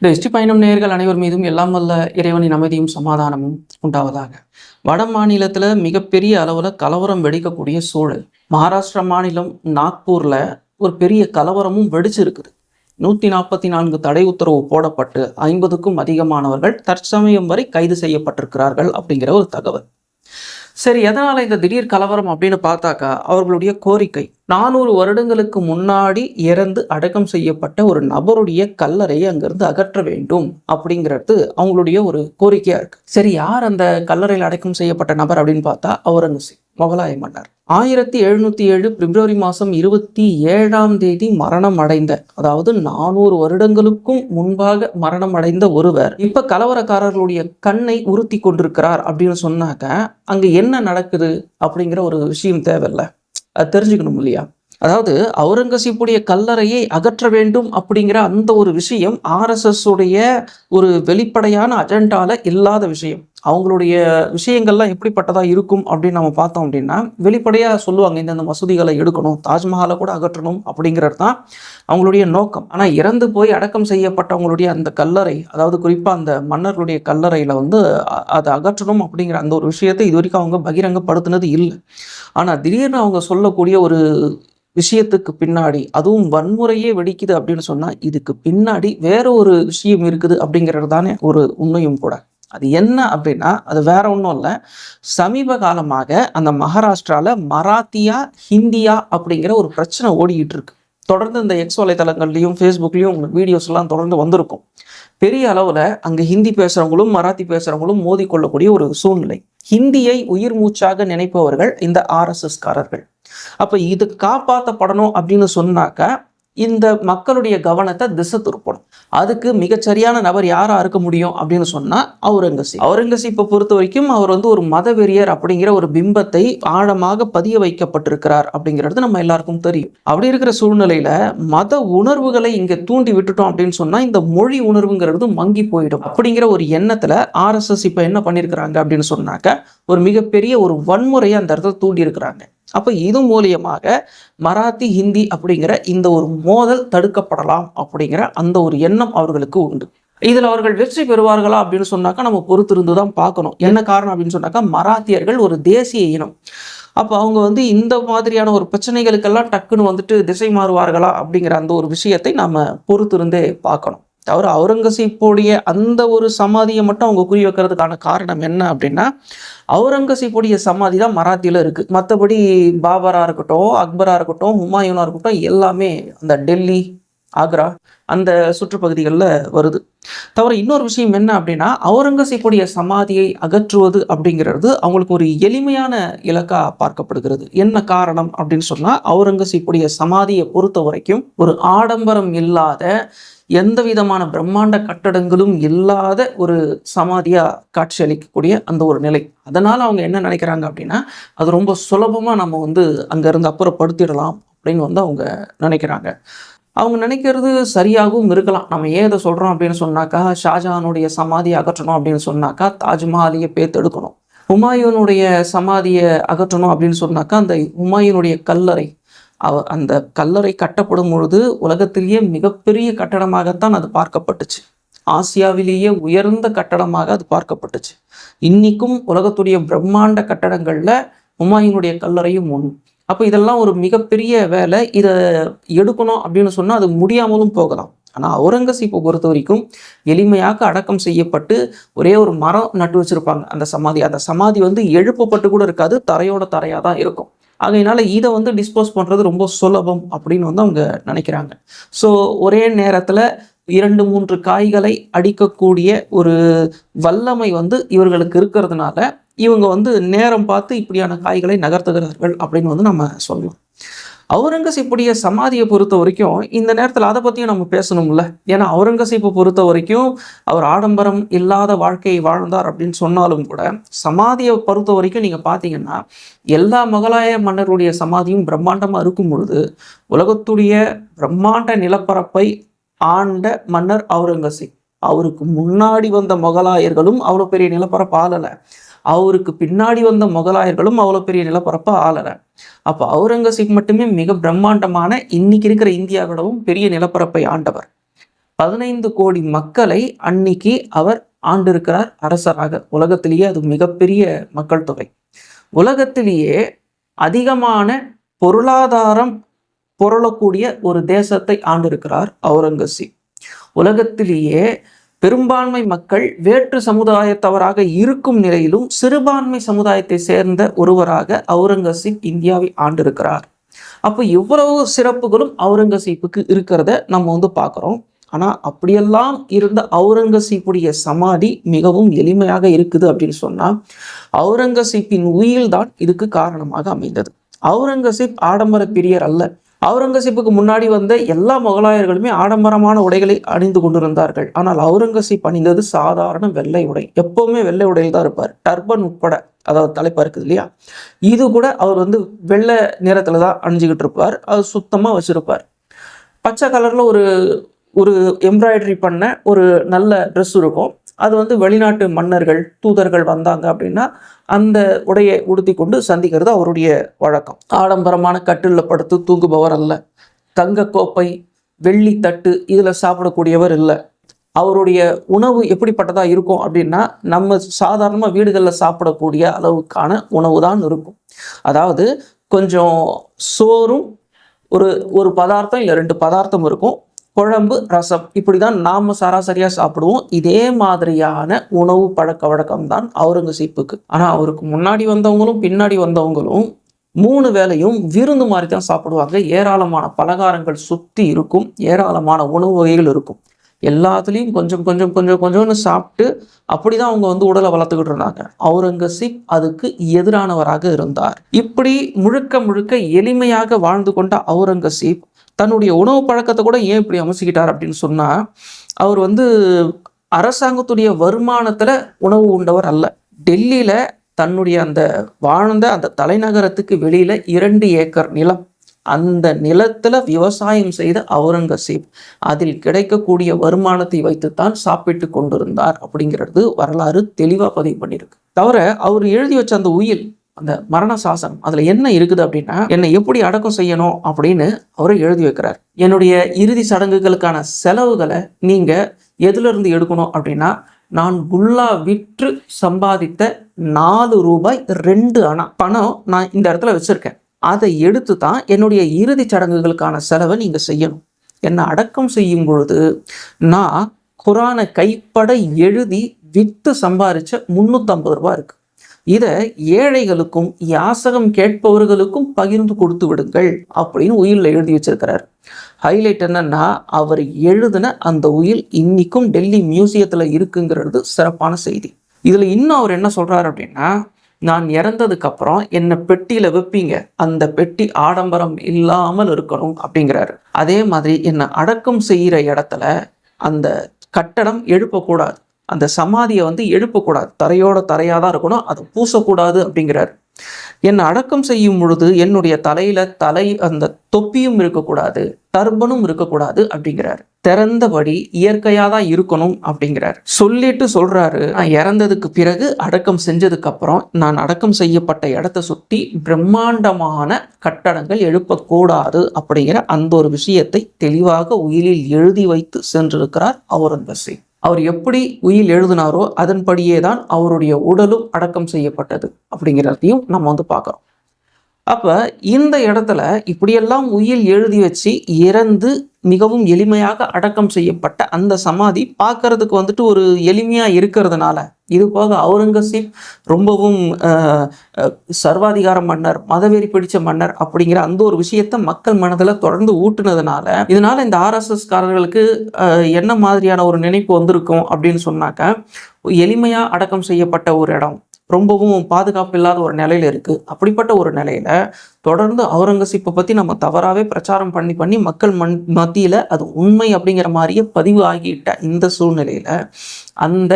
இந்த வெற்றி பயணம் நேர்கள் அனைவர் மீதும் எல்லாம் வல்ல இறைவனின் அமைதியும் சமாதானமும் உண்டாவதாக. வட மாநிலத்தில் மிகப்பெரிய அளவில் கலவரம் வெடிக்கக்கூடிய சூழல். மகாராஷ்டிரா மாநிலம் நாக்பூரில் ஒரு பெரிய கலவரமும் வெடிச்சிருக்குது. நூற்றி நாற்பத்தி நான்கு தடை உத்தரவு போடப்பட்டு ஐம்பதுக்கும் அதிகமானவர்கள் தற்சமயம் வரை கைது செய்யப்பட்டிருக்கிறார்கள் அப்படிங்கிற ஒரு தகவல். சரி எதனால் இந்த திடீர் கலவரம் அப்படின்னு பார்த்தாக்கா அவர்களுடைய கோரிக்கை. நானூறு வருடங்களுக்கு முன்னாடி இறந்து அடக்கம் செய்யப்பட்ட ஒரு நபருடைய கல்லறையை அங்கிருந்து அகற்ற வேண்டும் அப்படிங்கிறது அவங்களுடைய ஒரு கோரிக்கையாக இருக்குது சரி யார் அந்த கல்லறையில் அடக்கம் செய்யப்பட்ட நபர் அப்படின்னு பார்த்தா அவுரங்கசீப். முகலாய மன்னர். ஆயிரத்தி எழுநூத்தி ஏழு பிப்ரவரி மாதம் இருபத்தி ஏழாம் தேதி மரணம் அடைந்த அதாவது நானூறு வருடங்களுக்கும் முன்பாக மரணம் அடைந்த ஒருவர். இப்ப கலவரக்காரர்களுடைய கண்ணை உறுத்தி கொண்டிருக்கிறார் அப்படின்னு சொன்னாக்க அங்க என்ன நடக்குது அப்படிங்கிற ஒரு விஷயம் தேவையில்ல. அது தெரிஞ்சுக்கணும் இல்லையா? அதாவது அவுரங்கசீப்புடைய கல்லறையை அகற்ற வேண்டும் அப்படிங்கிற அந்த ஒரு விஷயம் ஆர்எஸ்எஸ் உடைய ஒரு வெளிப்படையான அஜெண்டால இல்லாத விஷயம். அவங்களுடைய விஷயங்கள்லாம் எப்படிப்பட்டதாக இருக்கும் அப்படின்னு நம்ம பார்த்தோம் அப்படின்னா வெளிப்படையாக சொல்லுவாங்க இந்தந்த மசூதிகளை எடுக்கணும் தாஜ்மஹாலை கூட அகற்றணும் அப்படிங்கிறது தான் அவங்களுடைய நோக்கம். ஆனால் இறந்து போய் அடக்கம் செய்யப்பட்டவங்களுடைய அந்த கல்லறை அதாவது குறிப்பாக அந்த மன்னர்களுடைய கல்லறையில் வந்து அதை அகற்றணும் அப்படிங்கிற அந்த ஒரு விஷயத்தை இது வரைக்கும் அவங்க பகிரங்கப்படுத்தினது இல்லை. ஆனால் திடீர்னு அவங்க சொல்லக்கூடிய ஒரு விஷயத்துக்கு பின்னாடி அதுவும் வன்முறையே வெடிக்குது அப்படின்னு சொன்னால் இதுக்கு பின்னாடி வேற ஒரு விஷயம் இருக்குது அப்படிங்கிறது தானே ஒரு உண்மையும் கூட. அது என்ன அப்படின்னா அது வேற ஒன்றும் இல்லை. சமீப காலமாக அந்த மகாராஷ்டிராவில் மராத்தியா ஹிந்தியா அப்படிங்கிற ஒரு பிரச்சனை ஓடிக்கிட்டு இருக்கு. தொடர்ந்து இந்த எக்ஸ் வலைத்தளங்கள்லையும் ஃபேஸ்புக்லேயும் உங்களுக்கு வீடியோஸ் எல்லாம் தொடர்ந்து வந்திருக்கும். பெரிய அளவில் அங்கே ஹிந்தி பேசுகிறவங்களும் மராத்தி பேசுகிறவங்களும் மோதிக்கொள்ளக்கூடிய ஒரு சூழ்நிலை. ஹிந்தியை உயிர் மூச்சாக நினைப்பவர்கள் இந்த ஆர்எஸ்எஸ்காரர்கள் அப்போ இது காப்பாற்றப்படணும் அப்படின்னு சொன்னாக்க இந்த மக்களுடைய கவனத்தை திசை திருப்பணும். அதுக்கு மிகச்சரியான நபர் யாரா இருக்க முடியும் அப்படின்னு சொன்னா அவுரங்கசீப் அவுரங்கசீப்பை பொறுத்த வரைக்கும் அவர் வந்து ஒரு மதவெறியர் அப்படிங்கிற ஒரு பிம்பத்தை ஆழமாக பதிய வைக்கப்பட்டிருக்கிறார் அப்படிங்கிறது நம்ம எல்லாருக்கும் தெரியும். அப்படி இருக்கிற சூழ்நிலையில மத உணர்வுகளை இங்க தூண்டி விட்டுட்டோம் அப்படின்னு சொன்னா இந்த மொழி உணர்வுங்கிறது மங்கி போயிடும். அப்படிங்கிற ஒரு எண்ணத்துல ஆர்எஸ்எஸ் இப்ப என்ன பண்ணியிருக்கிறாங்க அப்படின்னு சொன்னாக்க ஒரு மிகப்பெரிய ஒரு வன்முறையை அந்த இடத்துல தூண்டி இருக்கிறாங்க அப்போ இது மூலியமாக மராத்தி ஹிந்தி அப்படிங்கிற இந்த ஒரு மோதல் தடுக்கப்படலாம் அப்படிங்கிற அந்த ஒரு எண்ணம் அவர்களுக்கு உண்டு. இதில் அவர்கள் வெற்றி பெறுவார்களா அப்படின்னு சொன்னாக்கா நம்ம பொறுத்திருந்து தான் பார்க்கணும். என்ன காரணம் அப்படின்னு சொன்னாக்கா மராத்தியர்கள் ஒரு தேசிய இனம். அப்போ அவங்க வந்து இந்த மாதிரியான ஒரு பிரச்சனைகளுக்கெல்லாம் டக்குன்னு வந்துட்டு திசை மாறுவார்களா அப்படிங்கிற அந்த ஒரு விஷயத்தை நாம் பொறுத்திருந்தே பார்க்கணும். தவிர அவுரங்கசீப்புடைய அந்த ஒரு சமாதியை மட்டும் அவங்க குறி வைக்கிறதுக்கான காரணம் என்ன அப்படின்னா அவுரங்கசீப்புடைய சமாதி தான் மராத்தியில் இருக்குது மற்றபடி பாபராக இருக்கட்டும் அக்பராக இருக்கட்டும் ஹுமாயூனாக இருக்கட்டும் எல்லாமே அந்த டெல்லி ஆக்ரா அந்த சுற்றுப்பகுதிகளில் வருது. தவிர இன்னொரு விஷயம் என்ன அப்படின்னா அவுரங்கசீப்புடைய சமாதியை அகற்றுவது அப்படிங்கிறது அவங்களுக்கு ஒரு எளிமையான இலக்கா பார்க்கப்படுகிறது. என்ன காரணம் அப்படின்னு சொன்னால் அவுரங்கசீப்புடைய சமாதியை பொறுத்த வரைக்கும் ஒரு ஆடம்பரம் இல்லாத எந்த விதமான பிரம்மாண்ட கட்டடங்களும் இல்லாத ஒரு சமாதியா காட்சியளிக்கக்கூடிய அந்த ஒரு நிலை. அதனால் அவங்க என்ன நினைக்கிறாங்க அப்படின்னா அது ரொம்ப சுலபமாக நம்ம வந்து அங்கேருந்து அப்புறப்படுத்திடலாம் அப்படின்னு வந்து அவங்க நினைக்கிறாங்க. அவங்க நினைக்கிறது சரியாகவும் இருக்கலாம். நம்ம ஏன் இதை சொல்கிறோம் அப்படின்னு சொன்னாக்கா ஷாஜஹானுடைய சமாதியை அகற்றணும் அப்படின்னு சொன்னாக்கா தாஜ்மஹாலையை பேத்தெடுக்கணும் ஹுமாயூனுடைய சமாதியை அகற்றணும் அப்படின்னு சொன்னாக்கா அந்த ஹுமாயூனுடைய கல்லறை அவ அந்த கல்லறை கட்டப்படும் பொழுது உலகத்திலேயே மிகப்பெரிய கட்டடமாகத்தான் அது பார்க்கப்பட்டுச்சு. ஆசியாவிலேயே உயர்ந்த கட்டடமாக அது பார்க்கப்பட்டுச்சு. இன்னைக்கும் உலகத்துடைய பிரம்மாண்ட கட்டடங்களில் ஹுமாயூனுடைய கல்லறையும் ஒன்று. அப்போ இதெல்லாம் ஒரு மிகப்பெரிய வேலை. இதை எடுக்கணும் அப்படின்னு சொன்னால் அது முடியாமலும் போகலாம். ஆனால் அவுரங்கசீப்பை பொறுத்த வரைக்கும் எளிமையாக அடக்கம் செய்யப்பட்டு ஒரே ஒரு மரம் நட்டு வச்சிருப்பாங்க. அந்த சமாதி அந்த சமாதி வந்து எழுப்பப்பட்டு கூட இருக்காது. தரையோட தரையாக தான் இருக்கும். ஆகையினால இதை வந்து டிஸ்போஸ் பண்ணுறது ரொம்ப சுலபம் அப்படின்னு வந்து அவங்க நினைக்கிறாங்க. ஸோ ஒரே நேரத்தில் இரண்டு மூன்று காய்களை அடிக்கக்கூடிய ஒரு வல்லமை வந்து இவர்களுக்கு இருக்கிறதுனால இவங்க வந்து நேரம் பார்த்து இப்படியான காய்களை நகர்த்துகிறார்கள் அப்படின்னு வந்து நம்ம சொல்லலாம். அவுரங்கசீப்புடைய சமாதியை பொறுத்த வரைக்கும் இந்த நேரத்தில் அதை பற்றியும் நம்ம பேசணும்ல. ஏன்னா அவுரங்கசீப்பை பொறுத்த வரைக்கும் அவர் ஆடம்பரம் இல்லாத வாழ்க்கையை வாழ்ந்தார் அப்படின்னு சொன்னாலும் கூட சமாதியை பொறுத்த வரைக்கும் நீங்கள் பார்த்தீங்கன்னா எல்லா முகலாய மன்னருடைய சமாதியும் பிரம்மாண்டமாக இருக்கும் பொழுது உலகத்துடைய பிரம்மாண்ட நிலப்பரப்பை ஆண்ட மன்னர் அவுரங்கசீப். அவருக்கு முன்னாடி வந்த மொகலாயர்களும் அவ்வளோ பெரிய நிலப்பரப்பு ஆளலை. அவருக்கு பின்னாடி வந்த முகலாயர்களும் அவ்வளோ பெரிய நிலப்பரப்பை ஆளலை. அப்போ அவுரங்கசீப் மட்டுமே மிக பிரம்மாண்டமான இன்னைக்கு இருக்கிற இந்தியாவிடவும் பெரிய நிலப்பரப்பை ஆண்டவர். பதினைந்து கோடி மக்களை அன்னைக்கு அவர் ஆண்டிருக்கிறார் அரசராக. உலகத்திலேயே அது மிகப்பெரிய மக்கள் தொகை. உலகத்திலேயே அதிகமான பொருளாதாரம் பொருளக்கூடிய ஒரு தேசத்தை ஆண்டிருக்கிறார் அவுரங்கசீப். உலகத்திலேயே பெரும்பான்மை மக்கள் வேற்று சமுதாயத்தவராக இருக்கும் நிலையிலும் சிறுபான்மை சமுதாயத்தை சேர்ந்த ஒருவராக அவுரங்கசீப் இந்தியாவை ஆண்டிருக்கிறார். அப்போ இவ்வளவு சிறப்புகளும் அவுரங்கசீப்புக்கு இருக்கிறத நம்ம வந்து பார்க்குறோம். ஆனால் அப்படியெல்லாம் இருந்த அவுரங்கசீப்புடைய சமாதி மிகவும் எளிமையாக இருக்குது அப்படின்னு சொன்னால் அவுரங்கசீப்பின் உயில்தான் இதுக்கு காரணமாக அமைந்தது. அவுரங்கசீப் ஆடம்பர பிரியர் அல்ல. அவுரங்கசீப்புக்கு முன்னாடி வந்த எல்லா முகலாயர்களுமே ஆடம்பரமான உடைகளை அணிந்து கொண்டிருந்தார்கள். ஆனால் அவுரங்கசீப் அணிந்தது சாதாரண வெள்ளை உடை. எப்பவுமே வெள்ளை உடையில் தான் இருப்பார். டர்பன் உட்பட அதாவது தலைப்பா இருக்குது இல்லையா? இது கூட அவர் வந்து வெள்ளை நிறத்துல தான் அணிஞ்சுக்கிட்டு இருப்பார். அது சுத்தமாக வச்சிருப்பார். பச்சை கலர்ல ஒரு ஒரு எம்ப்ராய்டரி பண்ண ஒரு நல்ல ட்ரெஸ் இருக்கும். அது வந்து வெளிநாட்டு மன்னர்கள் தூதர்கள் வந்தாங்க அப்படின்னா அந்த உடையை உடுத்தி கொண்டு சந்திக்கிறது அவருடைய வழக்கம். ஆடம்பரமான கட்டிலில் படுத்து தூங்குபவர் அல்ல. தங்க கோப்பை வெள்ளி தட்டு இதில் சாப்பிடக்கூடியவர் இல்லை. அவருடைய உணவு எப்படிப்பட்டதாக இருக்கும் அப்படின்னா நம்ம சாதாரணமாக வீடுகளில் சாப்பிடக்கூடிய அளவுக்கான உணவு தான் இருக்கும். அதாவது கொஞ்சம் சோறும் ஒரு ஒரு பதார்த்தம் இல்லை ரெண்டு பதார்த்தம் இருக்கும். குழம்பு ரசம். இப்படி தான் நாம் சராசரியாக சாப்பிடுவோம். இதே மாதிரியான உணவு பழக்க வழக்கம் தான் அவுரங்கசீப்புக்கு. ஆனால் அவருக்கு முன்னாடி வந்தவங்களும் பின்னாடி வந்தவங்களும் மூணு வேளையும் விருந்து மாதிரி தான் சாப்பிடுவாங்க. ஏராளமான பலகாரங்கள் சுற்றி இருக்கும். ஏராளமான உணவு வகைகள் இருக்கும். எல்லாத்துலேயும் கொஞ்சம் கொஞ்சம் கொஞ்சம் கொஞ்சம்னு சாப்பிட்டு அப்படி தான் அவங்க வந்து உடலை வளர்த்துக்கிட்டு இருந்தாங்க. அவுரங்கசீப் அதுக்கு எதிரானவராக இருந்தார். இப்படி முழுக்க முழுக்க எளிமையாக வாழ்ந்து கொண்ட அவுரங்கசீப் தன்னுடைய உணவு பழக்கத்தை கூட ஏன் இப்படி அமைச்சிக்கிட்டார் அப்படின்னு சொன்னால் அவர் வந்து அரசாங்கத்துடைய வருமானத்தில் உணவு உண்டவர் அல்ல. டெல்லியில் தன்னுடைய அந்த வாழ்ந்த அந்த தலைநகரத்துக்கு வெளியில் இரண்டு ஏக்கர் நிலம். அந்த நிலத்தில் விவசாயம் செய்த அவுரங்கசீப் அதில் கிடைக்கக்கூடிய வருமானத்தை வைத்துத்தான் சாப்பிட்டு கொண்டிருந்தார் அப்படிங்கிறது வரலாறு தெளிவாக பதிவு பண்ணியிருக்கு. தவிர அவர் எழுதி வச்ச அந்த உயில் அந்த மரண சாசனம் அதுல என்ன இருக்குது அப்படின்னா என்னை எப்படி அடக்கம் செய்யணும் அப்படின்னு அவர் எழுதி வைக்கிறார். என்னுடைய இறுதி சடங்குகளுக்கான செலவுகளை நீங்க எதுல இருந்து எடுக்கணும் அப்படின்னா நான் குல்லா விற்று சம்பாதித்த நாலு ரூபாய் ரெண்டு அணா பணம் நான் இந்த இடத்துல வச்சிருக்கேன். அதை எடுத்து தான் என்னுடைய இறுதி சடங்குகளுக்கான செலவை நீங்கள் செய்யணும். என்னை அடக்கம் செய்யும் பொழுது நான் குரானை கைப்பட எழுதி விற்று சம்பாரிச்ச முந்நூற்றம்பது ரூபாய் இருக்கு. இதை ஏழைகளுக்கும் யாசகம் கேட்பவர்களுக்கும் பகிர்ந்து கொடுத்து விடுங்கள் அப்படின்னு உயிரில் எழுதி வச்சிருக்கிறார். ஹைலைட் என்னன்னா அவர் எழுதின அந்த உயில் இன்னைக்கும் டெல்லி மியூசியத்தில் இருக்குங்கிறது சிறப்பான செய்தி. இதில் இன்னும் அவர் என்ன சொல்கிறார் அப்படின்னா நான் இறந்ததுக்கப்புறம் என்னை பெட்டியில் வைப்பீங்க. அந்த பெட்டி ஆடம்பரம் இல்லாமல் இருக்கணும் அப்படிங்கிறாரு. அதே மாதிரி என்னை அடக்கம் செய்கிற இடத்துல அந்த கட்டடம் எழுப்பக்கூடாது. அந்த சமாதியை வந்து எழுப்பக்கூடாது. தரையோட தரையாக தான் இருக்கணும். அதை பூசக்கூடாது அப்படிங்கிறார். என்னை அடக்கம் செய்யும் பொழுது என்னுடைய தலையில தலை அந்த தொப்பியும் இருக்கக்கூடாது டர்பனும் இருக்கக்கூடாது அப்படிங்கிறார். திறந்தபடி இயற்கையா தான் இருக்கணும் அப்படிங்கிறார். சொல்லிட்டு சொல்றாரு நான் இறந்ததுக்கு பிறகு அடக்கம் செஞ்சதுக்கு அப்புறம் நான் அடக்கம் செய்யப்பட்ட இடத்தை சுற்றி பிரம்மாண்டமான கட்டடங்கள் எழுப்பக்கூடாது அப்படிங்கிற அந்த ஒரு விஷயத்தை தெளிவாக உயிரில் எழுதி வைத்து சென்றிருக்கிறார் அவுரங்கசீப். அவர் எப்படி உயில் எழுதினாரோ அதன்படியே தான் அவருடைய உடலும் அடக்கம் செய்யப்பட்டது அப்படிங்கிறதையும் நம்ம வந்து பார்க்குறோம். அப்போ இந்த இடத்துல இப்படியெல்லாம் உயில் எழுதி வச்சு இறந்து மிகவும் எளிமையாக அடக்கம் செய்யப்பட்ட அந்த சமாதி பார்க்கறதுக்கு வந்துட்டு ஒரு எளிமையாக இருக்கிறதுனால இது போக அவுரங்கசீப் ரொம்பவும் சர்வாதிகார மன்னர் மதவெறி பிடிச்ச மன்னர் அப்படிங்கிற அந்த ஒரு விஷயத்த மக்கள் மனதில் தொடர்ந்து ஊட்டுனதுனால இதனால இந்த ஆர்எஸ்எஸ்காரர்களுக்கு என்ன மாதிரியான ஒரு நினைப்பு வந்திருக்கும் அப்படின்னு சொன்னாக்க எளிமையாக அடக்கம் செய்யப்பட்ட ஒரு இடம் ரொம்பவும் பாதுகாப்பு இல்லாத ஒரு நிலையில இருக்கு. அப்படிப்பட்ட ஒரு நிலையில தொடர்ந்து அவுரங்கசீப்பை பத்தி நம்ம தவறாவே பிரச்சாரம் பண்ணி பண்ணி மக்கள் மன் மத்தியில அது உண்மை அப்படிங்கிற மாதிரியே பதிவு ஆகிட்ட இந்த சூழ்நிலையில அந்த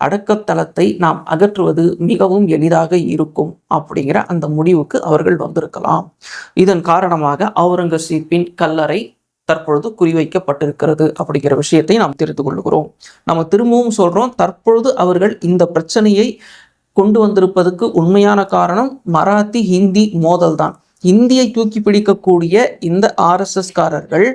அடக்கத்தலத்தை நாம் அகற்றுவது மிகவும் எளிதாக இருக்கும் அப்படிங்கிற அந்த முடிவுக்கு அவர்கள் வந்திருக்கலாம். இதன் காரணமாக அவுரங்கசீப்பின் கல்லறை தற்பொழுது குறிவைக்கப்பட்டிருக்கிறது அப்படிங்கிற விஷயத்தை நாம் தெரிந்து கொள்கிறோம். நம்ம திரும்பவும் சொல்றோம் தற்பொழுது அவர்கள் இந்த பிரச்சனையை கொண்டு வந்திருப்பதுக்கு உண்மையான காரணம் மராத்தி ஹிந்தி மோதல் தான் இந்தியை தூக்கி பிடிக்கக்கூடிய இந்த ஆர்எஸ்எஸ்காரர்கள்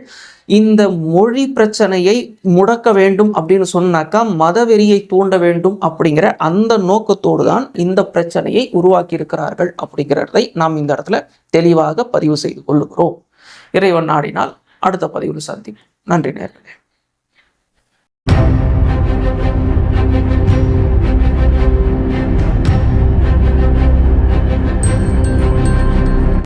இந்த மொழி பிரச்சனையை முடக்க வேண்டும் அப்படின்னு சொன்னாக்கா மதவெறியை தூண்ட வேண்டும் அப்படிங்கிற அந்த நோக்கத்தோடு தான் இந்த பிரச்சனையை உருவாக்கி இருக்கிறார்கள் அப்படிங்கிறதை நாம் இந்த இடத்துல தெளிவாக பதிவு செய்து கொள்ளுகிறோம். இறைவன் நாடினால் அடுத்த பதிவில் சந்திப்போம். நன்றி நேர்களே.